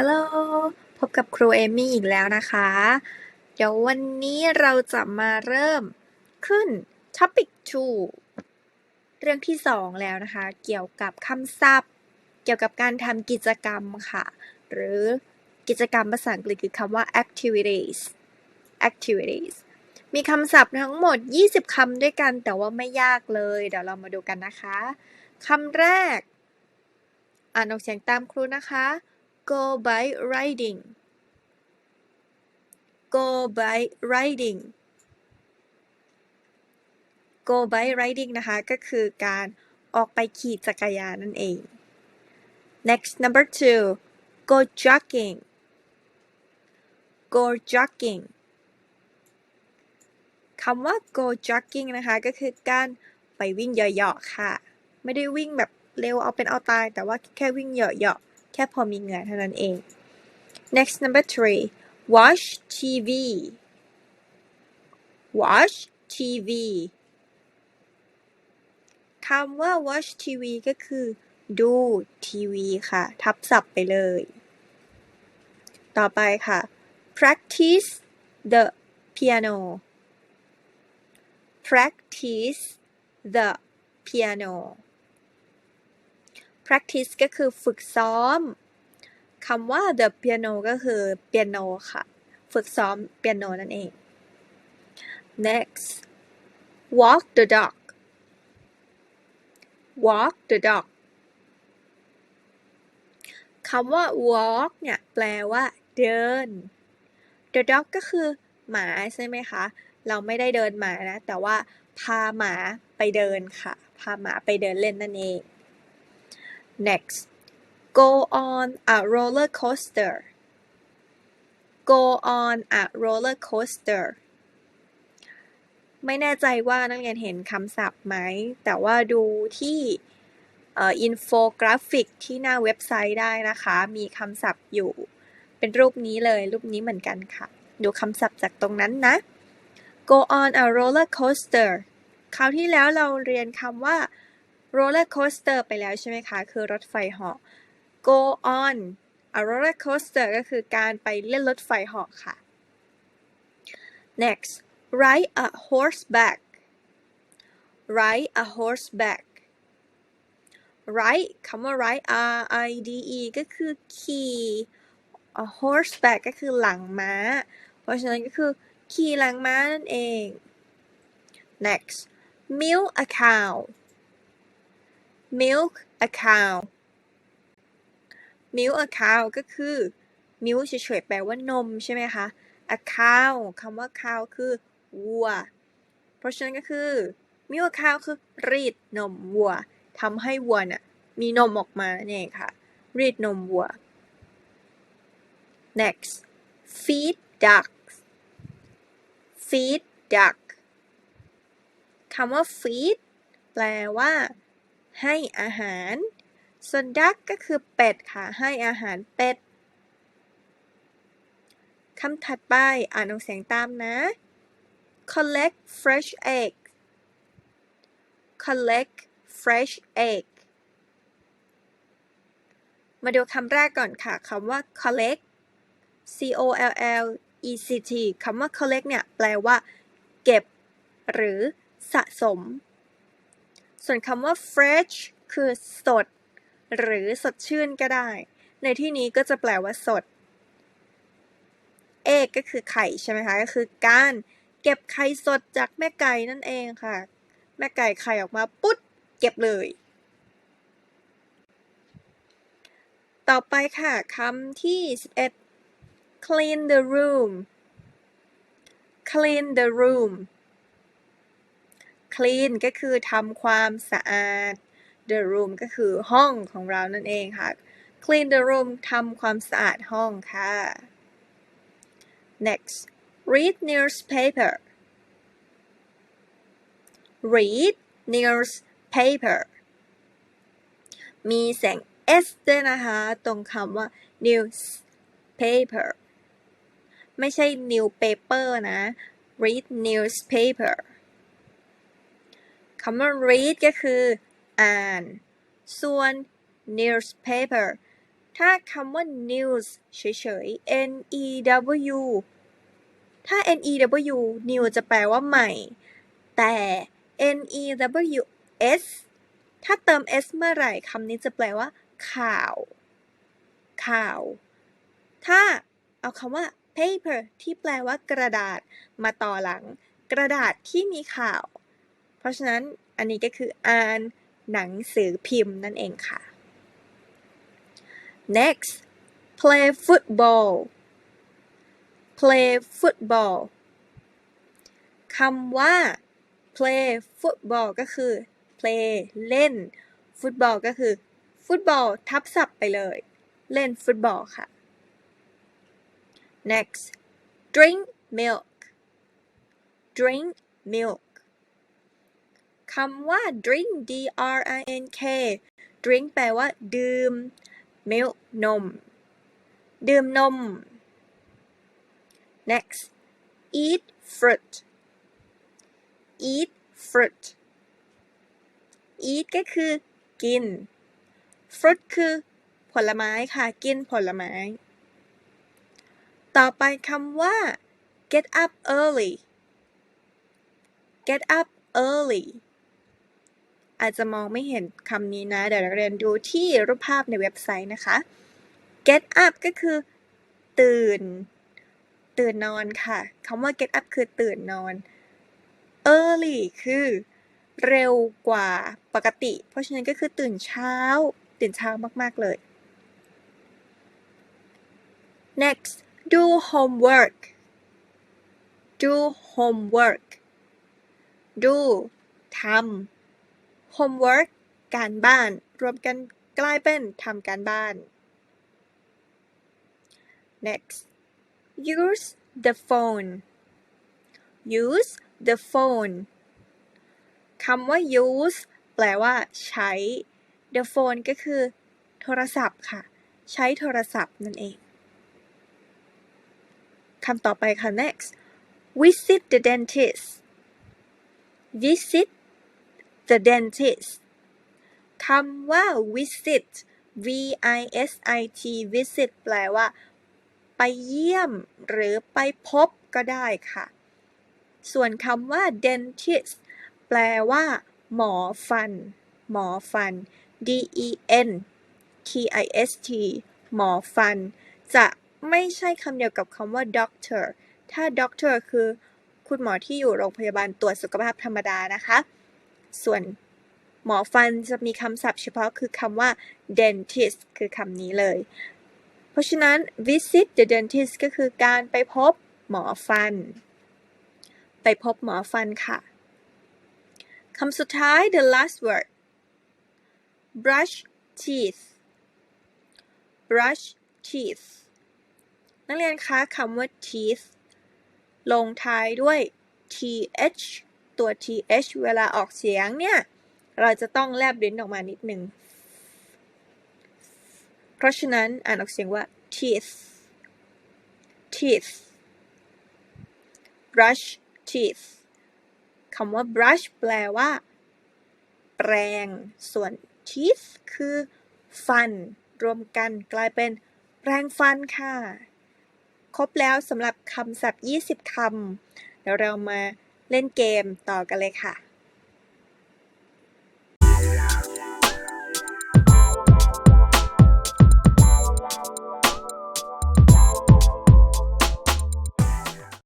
ฮัลโหล พบกับครูเอมี่อีกแล้วนะคะ เดี๋ยววันนี้เราจะมาเริ่มขึ้น topic 2 เรื่องที่ 2 แล้วนะคะ เกี่ยวกับคำศัพท์ เกี่ยวกับการทำกิจกรรมค่ะ หรือกิจกรรมภาษาอังกฤษคือคำว่า activities activities มีคำศัพท์ทั้งหมด 20 คำด้วยกัน แต่ว่าไม่ยากเลย เดี๋ยวเรามาดูกันนะคะ คำแรก อ่านออกเสียงตามครูนะคะ go bike riding go bike riding go bike riding นะคะ ก็คือการออกไปขี่จักรยานนั่นเอง next number two go jogging go jogging คำว่า go jogging นะคะ ก็คือการไปวิ่งเหยาะๆค่ะ ไม่ได้วิ่งแบบเร็วเอาเป็นเอาตาย แต่ว่าแค่วิ่งเหยาะๆ ค่พอมีเหงื่อเท่านั้นเอง next number three watch TV watch TV คำว่า watch TV ก็คือ ดูทีวีค่ะ ทับศัพท์ไปเลย ต่อไปค่ะ practice the piano practice the piano practice ก็คือฝึกซ้อมคำว่า the piano ก็คือเปียโนค่ะ ฝึกซ้อมเปียโนนั่นเอง next walk the dog walk the dog คำว่า walk เนี่ยแปลว่า เดิน the dog ก็คือหมาใช่ไหมคะ เราไม่ได้เดินหมานะ แต่ว่าพาหมาไปเดินค่ะ พาหมาไปเดินเล่นนั่นเอง next go on a roller coaster go on a roller coaster ไม่แน่ใจว่านักเรียนเห็นคำศัพท์ไหม แต่ว่าดูที่อินโฟกราฟิกที่หน้าเว็บไซต์ได้นะคะ มีคำศัพท์อยู่ เป็นรูปนี้เลย รูปนี้เหมือนกันค่ะ ดูคำศัพท์จากตรงนั้นนะ go on a roller coaster คราวที่แล้วเราเรียนคำว่า roller coaster ไปแล้วใช่ไหมคะ คือรถไฟเหาะ go on a roller coaster ก็คือการไปเล่นรถไฟเหาะค่ะ next ride a horseback ride a horseback ride คำว่า ride r i d e ก็คือขี่ a horseback ก็คือหลังม้า เพราะฉะนั้นก็คือขี่หลังม้านั่นเอง next milk a cow milk a cow milk a cow ก็คือ milk เฉยๆแปลว่านมใช่ไหมคะ a cow คำว่า cow คือวัว เพราะฉะนั้นก็คือ milk a cow คือรีดนมวัวทำให้วัวเนี่ยมีนมออกมาเนี่ยค่ะ รีดนมวัว next feed ducks feed duck คำว่า feed แปลว่า ให้อาหาร ส่วน duck ก็คือเป็ดค่ะ ให้อาหารเป็ด คำถัดไปอ่านออกเสียงตามนะ collect fresh egg collect fresh egg มาดูคำแรกก่อนค่ะคำว่า collect c o l l e c t คำว่า collect เนี่ย แปลว่า เก็บ หรือสะสม ส่วนคำว่า fresh คือสด หรือสดชื่นก็ได้ ในที่นี้ก็จะแปลว่าสด เอกก็คือไข่ใช่ไหมคะ ก็คือการเก็บไข่สดจากแม่ไก่นั่นเองค่ะ แม่ไก่ไข่ออกมาปุ๊บเก็บเลย ต่อไปค่ะคำที่ 11 clean the room clean the room clean ก็คือทำความสะอาด the room ก็คือห้องของเรานั่นเองค่ะ clean the room ทำความสะอาดห้องค่ะ next read newspaper read newspaper มีเสียง s ด้วยนะคะ ตรงคำว่า newspaper ไม่ใช่ new paper นะ read newspaper คำว่า read ก็คืออ่าน ส่วน newspaper ถ้าคำว่า news เฉยๆ n e w ถ้า n e w new จะแปลว่าใหม่ แต่ n e w s ถ้าเติม s เมื่อไหร่คำนี้จะแปลว่า ข่าว ข่าว ถ้าเอาคำว่า paper ที่แปลว่ากระดาษมาต่อหลัง กระดาษที่มีข่าว เพราะฉะนั้นอันนี้ก็คืออ่านหนังสือพิมพ์นั่นเองค่ะ next play football play football คำว่า play football ก็คือ play เล่น football ก็คือ ฟุตบอลทับศัพท์ไปเลย เล่นฟุตบอลค่ะ next drink milk drink milk คำว่า drink d r i n k drink แปลว่า ดื่ม milk นม ดื่มนม next eat fruit eat fruit eat ก็คือกิน fruit คือผลไม้ค่ะ กินผลไม้ ต่อไปคำว่า get up early get up early อาจจะมองไม่เห็นคำนี้นะ เดี๋ยวเรียนดูที่รูปภาพในเว็บไซต์นะคะ get up ก็คือ ตื่น ตื่นนอนค่ะคำว่า get up คือตื่นนอน early คือเร็วกว่าปกติ เพราะฉะนั้นก็คือตื่นเช้า ตื่นเช้ามาก ๆ เลย next do homework do homework do ทำ homework การบ้าน รวมกันกลายเป็นทำการบ้าน next use the phone use the phone คำว่า use แปลว่า ใช้ the phone ก็คือ โทรศัพท์ค่ะ ใช้โทรศัพท์นั่นเองคำต่อไปค่ะ next visit the dentist visit the dentist คำว่า visit v i s i t visit แปลว่า ไปเยี่ยม หรือไปพบก็ได้ค่ะ ส่วนคำว่า dentist แปลว่า หมอฟัน หมอฟัน d e n t i s t หมอฟัน จะไม่ใช่คำเดียวกับคำว่า doctor ถ้า doctor คือ คุณหมอที่อยู่โรงพยาบาลตรวจสุขภาพธรรมดานะคะ ส่วนหมอฟันจะมีคำศัพท์เฉพาะคือคำว่า dentist คือคำนี้เลย เพราะฉะนั้น visit the dentist ก็คือการไปพบหมอฟัน ไปพบหมอฟันค่ะคำสุดท้าย the last word brush teeth brush teeth นักเรียนคะคำว่า teeth ลงท้ายด้วย th ตัว th เวลาออกเสียงเนี่ย เราจะต้องแลบลิ้นออกมานิดหนึ่ง เพราะฉะนั้นอ่านออกเสียงว่า teeth teeth brush teeth คำว่า brush แปลว่า แปรงส่วน teeth คือ ฟัน รวมกันกลายเป็น แปรงฟันค่ะ ครบแล้วสำหรับคำศัพท์ 20คำเดี๋ยวเรามา เล่นเกมต่อกันเลยค่ะ